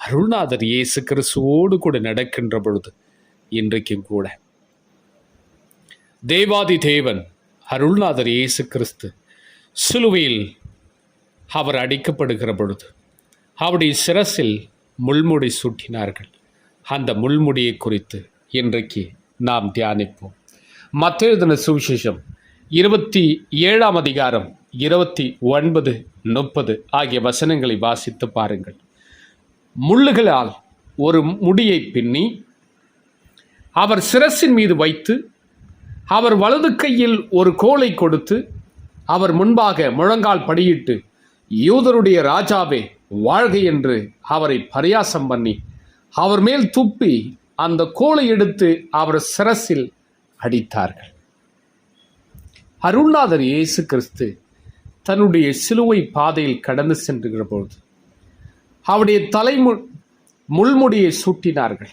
அருள்நாதர் இயேசு கிறிஸ்துவோடு கூட நடக்கின்ற பொழுது இன்றைக்கும் கூட. தேவாதி தேவன் அருள்நாதர் இயேசு கிறிஸ்து சிலுவையில் அவர் அடிக்கப்படுகிற பொழுது அவருடைய சிரசில் முள்முடி சூட்டினார்கள். அந்த முள்முடியை குறித்து இன்றைக்கு நாம் தியானிப்போம். மற்றெழுதின சுவிசேஷம் இருபத்தி ஏழாம் அதிகாரம் இருபத்தி ஒன்பது முப்பது ஆகிய வசனங்களை வாசித்து பாருங்கள். முள்ளுகளால் ஒரு முடியை பின்னி அவர் சிரசின் மீது வைத்து அவர் வலது கையில் ஒரு கோலை கொடுத்து அவர் முன்பாக முழங்கால் படியிட்டு யூதருடைய ராஜாவே வாழ்க என்று அவரை பரியாசம் பண்ணி அவர் மேல் துப்பி அந்த கோலை எடுத்து அவர் சிரசில் அடித்தார்கள். அருள்நாதர் இயேசு கிறிஸ்து தன்னுடைய சிலுவை பாதையில் கடந்து சென்றுகிற பொழுது அவருடைய தலைமு முள்முடியை சூட்டினார்கள்.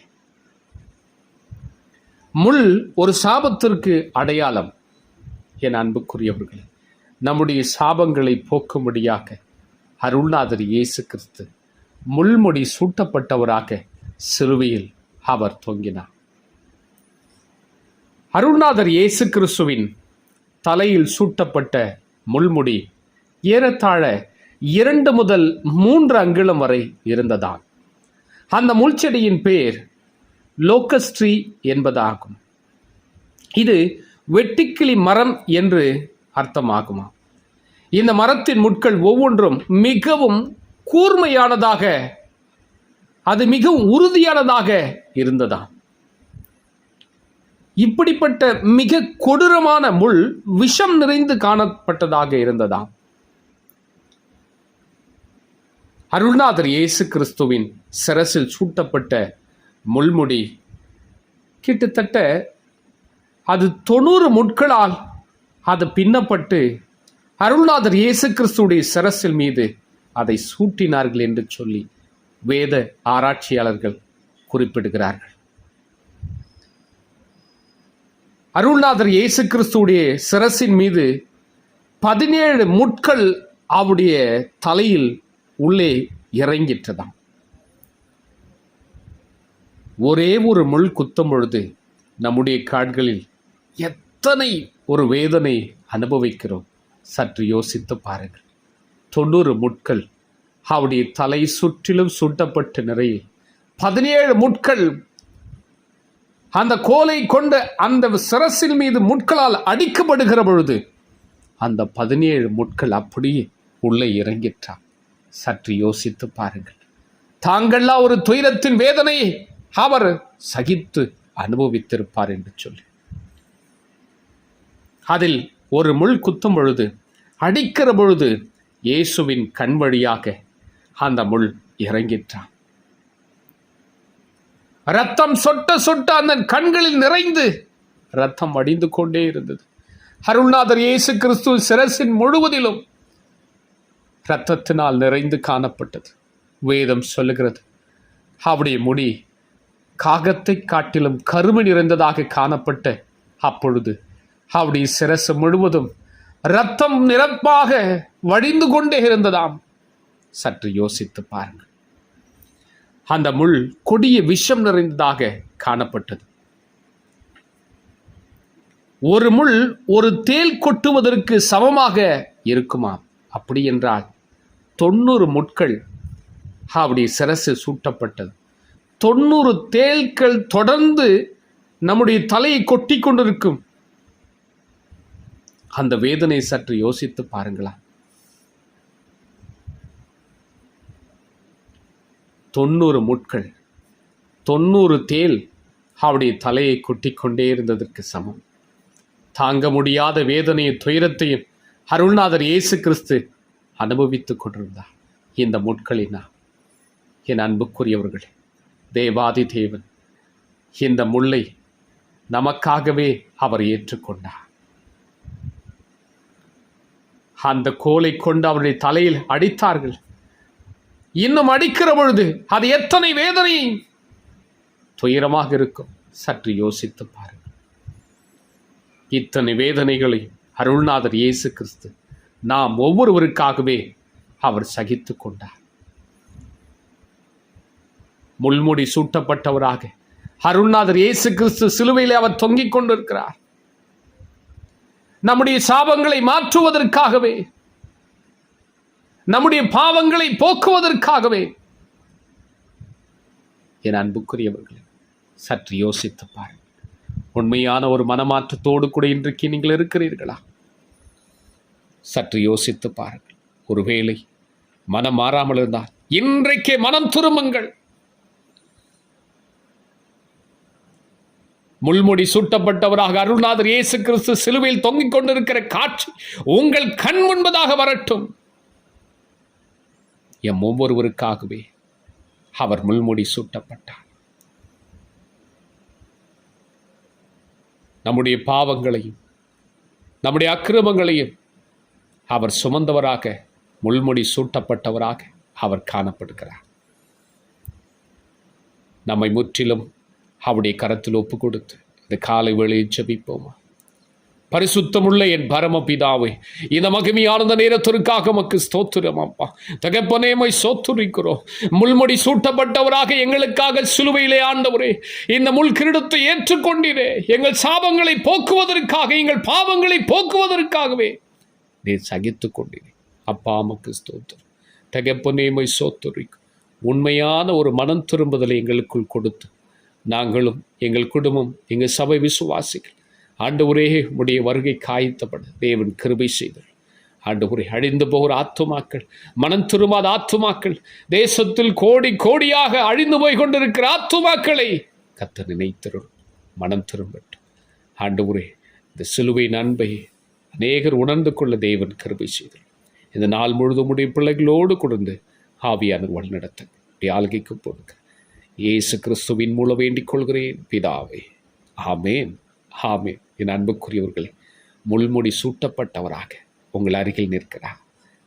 முள் ஒரு சாபத்திற்கு அடையாளம் என் அன்புக்குரியவர்களே. நம்முடைய சாபங்களை போக்கும்படியாக அருள்நாதர் இயேசு கிறிஸ்து முள்முடி சூட்டப்பட்டவராக சிலுவையில் அவர் தொங்கினார். அருள்நாதர் இயேசு கிறிஸ்துவின் தலையில் சூட்டப்பட்ட முள்முடி ஏறத்தாழ இரண்டு முதல் மூன்று அங்குலம் வரை இருந்ததாம் அந்த முள்செடியின் பேர் லோக்கஸ்ட்ரீ என்பதாகும். இது வெட்டிக்கிளி மரம் என்று அர்த்தமாகுமா? இந்த மரத்தின் முட்கள் ஒவ்வொன்றும் மிகவும் கூர்மையானதாக அது மிகவும் உறுதியானதாக இருந்ததாம். இப்படிப்பட்ட மிக கொடூரமான முள் விஷம் நிறைந்து காணப்பட்டதாக இருந்ததாம். அருள்நாதர் இயேசு கிறிஸ்துவின் சிரசில் சூட்டப்பட்ட முள்முடி. கிட்டத்தட்ட அது தொண்ணூறு முட்களால் அது பின்னப்பட்டு அருள்நாதர் இயேசு கிறிஸ்துடைய சிரசில் மீது அதை சூட்டினார்கள் என்று சொல்லி வேத ஆராய்ச்சியாளர்கள் குறிப்பிடுகிறார்கள். அருள்நாதர் இயேசு கிறிஸ்துடைய சிரசின் மீது பதினேழு முட்கள் அவருடைய தலையில் உள்ளே இறங்கிற்றதாம். ஒரே ஒரு முள் குத்தும் பொழுது நம்முடைய காட்களில் எத்தனை ஒரு வேதனை அனுபவிக்கிறோம்? சற்று யோசித்து பாருங்கள். தொண்ணூறு முட்கள் அவருடைய தலை சுற்றிலும் சூட்டப்பட்ட நிறைய பதினேழு முட்கள் அந்த கோலை கொண்ட அந்த சிரசின் மீது முட்களால் அடிக்கப்படுகிற பொழுது அந்த பதினேழு முட்கள் அப்படியே உள்ளே இறங்கிட்டான் சற்று யோசித்து பாருங்கள். தாங்கள்லாம் ஒரு துயரத்தின் வேதனையை அவர் சகித்து அனுபவித்திருப்பார் என்று சொல்லி. அதில் ஒரு முள் குத்தும் பொழுது அடிக்கிற பொழுது இயேசுவின் கண் வழியாக அந்த முள் இறங்கிற்றான். ரத்தம் சொட்ட சொட்ட அந்த கண்களில் நிறைந்து ரத்தம் வடிந்து கொண்டே இருந்தது. அருள்நாதர் இயேசு கிறிஸ்து சிரசின் முழுவதிலும் இரத்தத்தினால் நிறைந்து காணப்பட்டது. வேதம் சொல்லுகிறது அவருடைய முடி காகத்தை காட்டிலும் கருமை நிறைந்ததாக காணப்பட்ட அப்பொழுது அவருடைய சிரசு முழுவதும் இரத்தம் நிரப்பாக வழிந்து கொண்டே இருந்ததாம். சற்று யோசித்து பாருங்கள். அந்த முள் கொடிய விஷம் நிறைந்ததாக காணப்பட்டது. ஒரு முள் ஒரு தேல் கொட்டுவதற்கு சமமாக இருக்குமாம். அப்படி என்றால் தொண்ணூறு முட்கள் அப்படி சிரசு சூட்டப்பட்டது. தொண்ணூறு தேள்கள் தொடர்ந்து நம்முடைய தலையை கொட்டி கொண்டிருக்கும். அந்த வேதனை சற்று யோசித்து பாருங்களா தொண்ணூறு முட்கள் தொண்ணூறு தேல் அவருடைய தலையை கொட்டிக்கொண்டே இருந்ததற்கு சமம். தாங்க முடியாத வேதனையும் துயரத்தையும் அருள்நாதர் இயேசு கிறிஸ்து அனுபவித்துக் கொண்டிருந்தார் இந்த முட்களினா என் அன்புக்குரியவர்களே தேவாதி தேவன் இந்த முல்லை நமக்காகவே அவர் ஏற்றுக்கொண்டார். அந்த கோலை கொண்டு அவருடைய தலையில் அடித்தார்கள். இன்னும் அடிக்கிற பொழுது அது எத்தனை வேதனை! துயரமாக இருக்கும். சற்று யோசித்து பாருங்கள். இத்தனை வேதனைகளையும் அருள்நாதர் இயேசு கிறிஸ்து. நாம் ஒவ்வொருவருக்காகவே அவர் சகித்து கொண்டார். முள்முடி சூட்டப்பட்டவராக அருள்நாதர் இயேசு கிறிஸ்து சிலுவையிலே அவர் தொங்கிக் கொண்டிருக்கிறார். நம்முடைய சாபங்களை மாற்றுவதற்காகவே நம்முடைய பாவங்களை போக்குவதற்காகவே என் அன்புக்குரியவர்களே சற்று யோசித்து பாருங்கள். உண்மையான ஒரு மனமாற்றத்தோடு கூட இன்றைக்கு நீங்கள் இருக்கிறீர்களா? சற்று யோசித்து பாருங்கள். ஒருவேளை மனம் மாறாமல் இருந்தால் இன்றைக்கே மனம் திரும்புங்கள். முள்முடி சூட்டப்பட்டவராக அருள்நாதர் இயேசு கிறிஸ்து சிலுவையில் தொங்கிக் கொண்டிருக்கிற காட்சி உங்கள் கண் முன்பதாக வரட்டும். எம் ஒவ்வொருவருக்காகவே அவர் முள்முடி சூட்டப்பட்டார். நம்முடைய பாவங்களையும் நம்முடைய அக்கிரமங்களையும் அவர் சுமந்தவராக முள்முடி சூட்டப்பட்டவராக அவர் காணப்படுகிறார். நம்மை முற்றிலும் அவருடைய கரத்தில் ஒப்பு கொடுத்து இந்த காலை வேளையில் ஜபிப்போமா? பரிசுத்தமுள்ள என் பரம பிதாவே இந்த மகிமையானந்த நேரத்திற்காக மக்கு ஸ்தோத்திரம் அப்பா. தகப்பனேமை சோத்துரிக்கிறோம். முள்முடி சூட்டப்பட்டவராக எங்களுக்காக சிலுவையிலே ஆண்டவரே இந்த முள் கிரீடத்தை ஏற்றுக்கொண்டீரே. எங்கள் சாபங்களை போக்குவதற்காக எங்கள் பாவங்களை போக்குவதற்காகவே. நீர் சகித்து கொண்டீரே அப்பா மக்கு ஸ்தோத்திரம் தகப்பனேமை சோத்துரிக்கும் உண்மையான ஒரு மனம் திரும்புதலை எங்களுக்குள் கொடுத்து நாங்களும் எங்கள் குடும்பம் எங்கள் சபை விசுவாசிகள் ஆண்டு உரே உடைய வருகை காய்த்தப்பட தேவன் கிருபை செய்தது ஆண்டு உரை அழிந்து போகிற ஆத்துமாக்கள் மனம் திரும்பாத ஆத்துமாக்கள் தேசத்தில் கோடி கோடியாக அழிந்து போய் கொண்டிருக்கிற ஆத்துமாக்களை கத்த நினைத்திரும் மனம் திரும்பட்டும் உரே இந்த சிலுவை நண்பையே அநேகர் உணர்ந்து கொள்ள தேவன் கருபை செய்தார். இந்த நாள் முழுதும் உடைய பிள்ளைகளோடு கொடுந்து ஆவியானவர் வழிநடத்த. ஆளுகைக்கு போடுங்க. இயேசு கிறிஸ்துவின் மூலம் வேண்டிக் கொள்கிறேன். பிதாவே ஆமேன் ஆமேன். என் அன்புக்குரியவர்களே முள்முடி சூட்டப்பட்டவராக உங்கள் அருகில் நிற்கிறார்.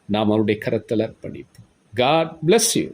நாம் அவருடைய கரத்தில் அர்ப்பணிப்போம். God bless you